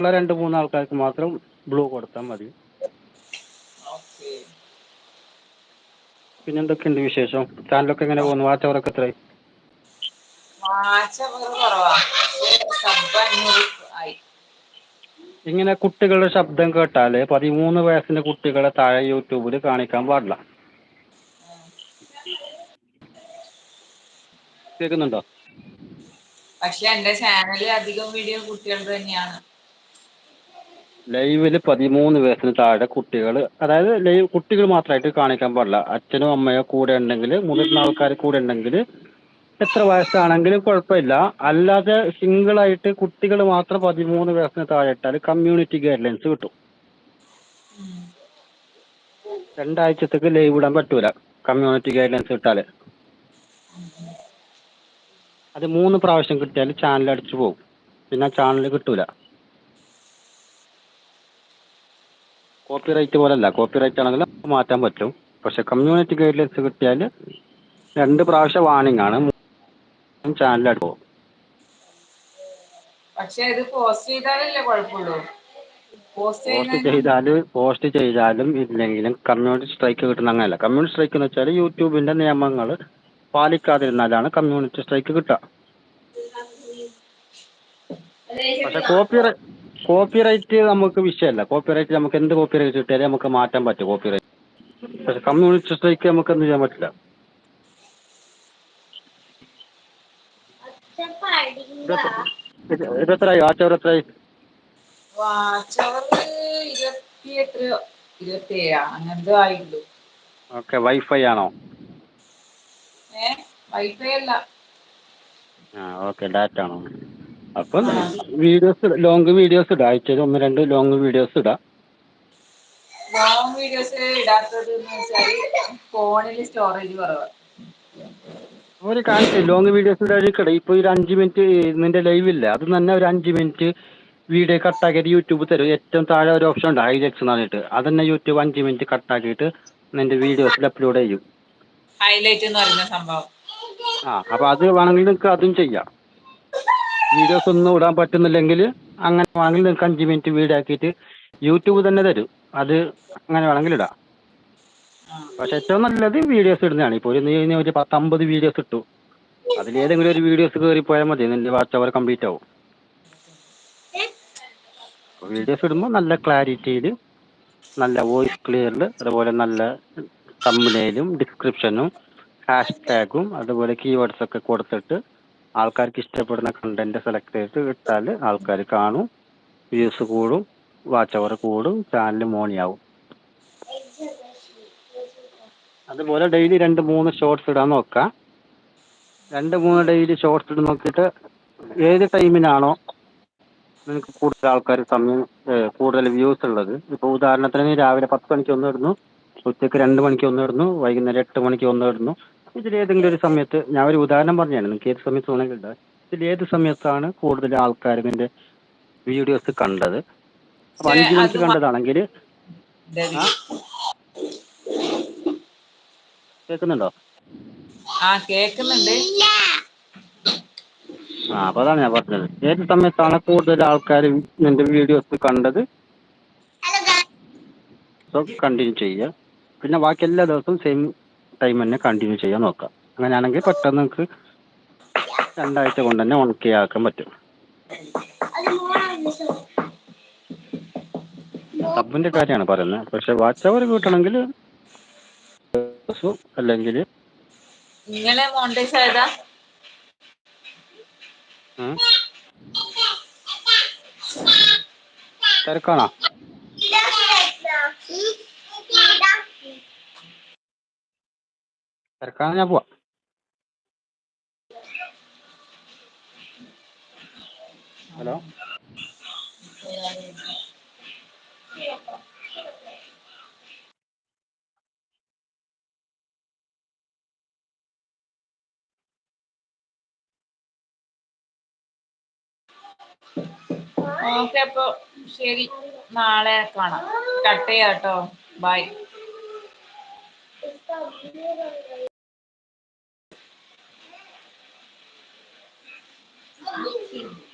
ഉള്ള രണ്ട് മൂന്ന് ആൾക്കാർക്ക് മാത്രം ബ്ലൂ കൊടുത്താൽ മതി. പിന്നെ എന്തൊക്കെയുണ്ട് വിശേഷം? ചാനലൊക്കെ എങ്ങനെ പോകുന്നു? വാച്ച് അവറൊക്കെ എത്രയായി? ഇങ്ങനെ കുട്ടികളുടെ ശബ്ദം കേട്ടാൽ പതിമൂന്ന് വയസ്സിന്റെ കുട്ടികളെ താഴെ യൂട്യൂബിൽ കാണിക്കാൻ പാടില്ല. കേൾക്കുന്നുണ്ടോ പക്ഷെ എന്റെ ചാനലിൽ അധികം വീഡിയോ കുട്ടികളുടെ തന്നെയാണ്. ലൈവിൽ പതിമൂന്ന് വയസ്സിന് താഴെ കുട്ടികൾ അതായത് ലൈവ് കുട്ടികൾ മാത്രമായിട്ട് കാണിക്കാൻ പാടില്ല. അച്ഛനും അമ്മയോ കൂടെ ഉണ്ടെങ്കിൽ മുതിർന്ന ആൾക്കാർ കൂടെ ഉണ്ടെങ്കിൽ എത്ര വയസ്സാണെങ്കിലും കുഴപ്പമില്ല. അല്ലാതെ സിംഗിളായിട്ട് കുട്ടികൾ മാത്രം പതിമൂന്ന് വയസ്സിന് താഴെ ഇട്ടാൽ കമ്മ്യൂണിറ്റി ഗൈഡ് ലൈൻസ് കിട്ടും. രണ്ടാഴ്ചത്തേക്ക് ലൈവ് ഇടാൻ പറ്റൂല കമ്മ്യൂണിറ്റി ഗൈഡ് ലൈൻസ് ഇട്ടാൽ അത് മൂന്ന് പ്രാവശ്യം കിട്ടിയാൽ ചാനൽ അടിച്ചു പോകും. പിന്നെ ചാനൽ കിട്ടൂല. കോപ്പി റൈറ്റ് പോലല്ല. കോപ്പി റൈറ്റ് ആണെങ്കിൽ മാറ്റാൻ പറ്റും. പക്ഷെ കമ്മ്യൂണിറ്റി ഗൈഡ് ലൈൻസ് കിട്ടിയാൽ രണ്ട് പ്രാവശ്യം വാണിംഗ് ആണ്. ചാനലായിട്ട് പോകും പക്ഷെ ഇത് പോസ്റ്റ് ചെയ്താലല്ലേ കുഴപ്പമുള്ളൂ? പോസ്റ്റ് പോസ്റ്റ് പോസ്റ്റ് ചെയ്താലും ഇല്ലെങ്കിലും കമ്മ്യൂണിറ്റി സ്ട്രൈക്ക് കിട്ടുന്ന അങ്ങനെയല്ല. കമ്മ്യൂണിറ്റി സ്ട്രൈക്ക് എന്ന് വെച്ചാൽ യൂട്യൂബിന്റെ നിയമങ്ങൾ പാലിക്കാതിരുന്നാലാണ് കമ്മ്യൂണിറ്റി സ്ട്രൈക്ക് കിട്ടുക. പക്ഷെ കോപ്പി കോപ്പി റൈറ്റ് നമുക്ക് വിഷയമല്ല. കോപ്പിറൈറ്റ് നമുക്ക് എന്ത് കോപ്പിറൈറ്റ് കിട്ടിയാലും നമുക്ക് മാറ്റാൻ പറ്റും കോപ്പിറൈറ്റ്. പക്ഷെ കമ്മ്യൂണിറ്റി സ്ട്രൈക്ക് നമുക്ക് എന്ത് ചെയ്യാൻ പറ്റില്ല. എത്രയായി? ഓക്കെ വൈഫൈ ആണോ? വൈഫൈ അല്ല. ആ ഓക്കെ ഡാറ്റ ആണോ? അപ്പം വീഡിയോസ് ലോങ് വീഡിയോസ് ഇടാം. ആഴ്ചയിൽ ഒന്ന് രണ്ട് ലോങ് വീഡിയോസ് ഇടാം. ലോങ് വീഡിയോസ് ഇടാത്തത് എന്ന് വെച്ചാൽ ഫോണിൽ സ്റ്റോറേജ് കുറവാണ് ഒരു കാണിച്ചു ലോങ് വീഡിയോസ് ഇടാതിരിക്കട്ടെ. ഇപ്പൊ ഒരു അഞ്ച് മിനിറ്റ് ലൈവ് ഇല്ല. അത് തന്നെ ഒരു അഞ്ച് മിനിറ്റ് വീഡിയോ കട്ടാക്കിയിട്ട് യൂട്യൂബ് തരും. ഏറ്റവും താഴെ ഒരു ഓപ്ഷൻ ഉണ്ട് ഹൈലൈറ്റ്സ് എന്ന് പറഞ്ഞിട്ട്. അത് തന്നെ യൂട്യൂബ് അഞ്ച് മിനിറ്റ് കട്ടാക്കിയിട്ട് നിന്റെ വീഡിയോസിൽ അപ്ലോഡ് ചെയ്യും. ഹൈലൈറ്റ് എന്ന് പറയുന്ന സംഭവം. ആ അപ്പൊ അത് വേണമെങ്കിൽ നിങ്ങൾക്ക് അതും ചെയ്യാം. വീഡിയോസ് ഒന്നും ഇടാൻ പറ്റുന്നില്ലെങ്കിൽ അങ്ങനെ വാങ്ങി നിങ്ങൾക്ക് അഞ്ച് മിനിറ്റ് വീഡിയോ ആക്കിയിട്ട് യൂട്യൂബ് തന്നെ തരും. അത് അങ്ങനെ വേണമെങ്കിൽ ഇടാം. പക്ഷെ ഏറ്റവും നല്ലത് വീഡിയോസ് ഇടുന്നതാണ്. ഇപ്പോൾ ഒരു നീ ഒരു പത്തമ്പത് വീഡിയോസ് ഇട്ടു. അതിലേതെങ്കിലും ഒരു വീഡിയോസ് കയറി പോയാൽ മതി. നിന്റെ വാച്ച് അവർ കംപ്ലീറ്റ് ആവും. വീഡിയോസ് ഇടുമ്പോൾ നല്ല ക്ലാരിറ്റിയിൽ നല്ല വോയിസ് ക്ലിയറിൽ അതുപോലെ നല്ല കമ്പനിയിലും ഡിസ്ക്രിപ്ഷനും ഹാഷ് ടാഗും അതുപോലെ കീവേഡ്സ് ഒക്കെ കൊടുത്തിട്ട് ആൾക്കാർക്ക് ഇഷ്ടപ്പെടുന്ന കണ്ടന്റ് സെലക്ട് ചെയ്തിട്ട് ഇട്ടാൽ ആൾക്കാർ കാണും വ്യൂസ് കൂടും വാച്ച് അവർ കൂടും ചാനൽ മോണിയാവും അതുപോലെ ഡെയിലി രണ്ട് മൂന്ന് ഷോർട്സ് ഇടാൻ നോക്കാം. രണ്ട് മൂന്ന് ഡെയിലി ഷോർട്സ് ഇട്ട് നോക്കിയിട്ട് ഏത് ടൈമിനാണോ നിനക്ക് കൂടുതൽ ആൾക്കാർ സമയം കൂടുതൽ വ്യൂസ് ഉള്ളത്. ഇപ്പോൾ ഉദാഹരണത്തിന് രാവിലെ പത്ത് മണിക്ക് ഒന്ന് ഇടുന്നു ഉച്ചയ്ക്ക് രണ്ട് മണിക്ക് ഒന്ന് ഇടുന്നു വൈകുന്നേരം എട്ട് മണിക്ക് ഒന്ന് ഇടുന്നു. ഇതിലേതെങ്കിലും ഒരു സമയത്ത് ഞാൻ ഒരു ഉദാഹരണം പറഞ്ഞാണ് നിങ്ങൾക്ക് ഏത് സമയത്ത് വേണമെങ്കിൽ ഇടാം. ഇതിൽ ഏത് സമയത്താണ് കൂടുതൽ ആൾക്കാർ ഇതിന്റെ വീഡിയോസ് കണ്ടത്? അപ്പൊ അഞ്ചു മണിക്ക് കണ്ടതാണെങ്കിൽ. ആ? കേൾക്കുന്നുണ്ടോ? ആ കേക്കുന്നുണ്ട് ആ അപ്പോൾ അതാണ് ഞാൻ പറഞ്ഞത്. ഏത് സമയത്താണ് കൂടുതൽ ആൾക്കാർ നിന്റെ വീഡിയോസ് കണ്ടത്? സോ കണ്ടിന്യൂ ചെയ്യുക. പിന്നെ ബാക്കി എല്ലാ ദിവസവും സെയിം ടൈം തന്നെ കണ്ടിന്യൂ ചെയ്യാൻ നോക്കാം അങ്ങനെയാണെങ്കിൽ പെട്ടെന്ന് നിങ്ങൾക്ക് രണ്ടാഴ്ച കൊണ്ട് തന്നെ ആക്കാൻ പറ്റും. സബിന്റെ കാര്യമാണ് പറയുന്നത്. പക്ഷെ വാച്ച് അവർ കിട്ടണമെങ്കിൽ അല്ലെങ്കിൽ നിങ്ങളെ മോണ്ടേജ് ആയതാ? തിരക്കാണോ? തിരക്കാണ് ഞാൻ പോവാം ഹലോ ഓക്കെ അപ്പൊ ശരി. നാളെ കാണാം. കട്ട് ചെയ്യാട്ടോ. By you know,